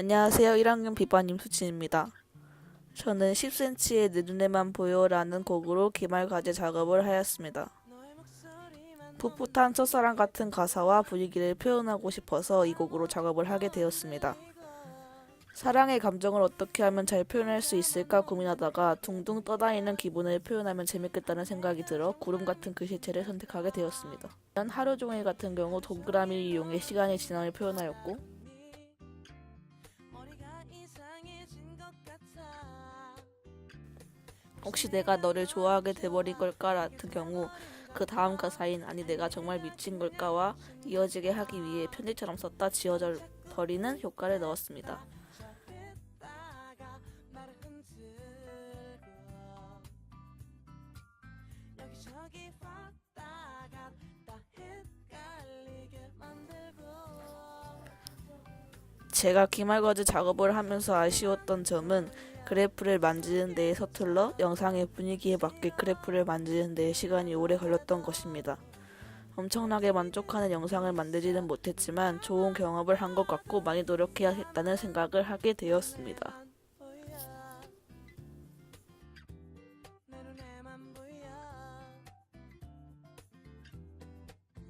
안녕하세요. 1학년 비바님 수진입니다. 저는 10cm의 내 눈에만 보여라는 곡으로 기말 과제 작업을 하였습니다. 풋풋한 첫사랑 같은 가사와 분위기를 표현하고 싶어서 이 곡으로 작업을 하게 되었습니다. 사랑의 감정을 어떻게 하면 잘 표현할 수 있을까 고민하다가 둥둥 떠다니는 기분을 표현하면 재밌겠다는 생각이 들어 구름 같은 글씨체를 선택하게 되었습니다. 난 하루 종일 같은 경우 동그라미를 이용해 시간의 진앙을 표현하였고 혹시 내가 너를 좋아하게 돼버린 걸까 같은 경우 그 다음 가사인 아니 내가 정말 미친 걸까와 이어지게 하기 위해 편지처럼 썼다 지워져 버리는 효과를 넣었습니다. 제가 기말과제 작업을 하면서 아쉬웠던 점은 그래프를 만지는 데에 서툴러 영상의 분위기에 맞게 그래프를 만지는 데에 시간이 오래 걸렸던 것입니다. 엄청나게 만족하는 영상을 만들지는 못했지만 좋은 경험을 한 것 같고 많이 노력해야겠다는 생각을 하게 되었습니다.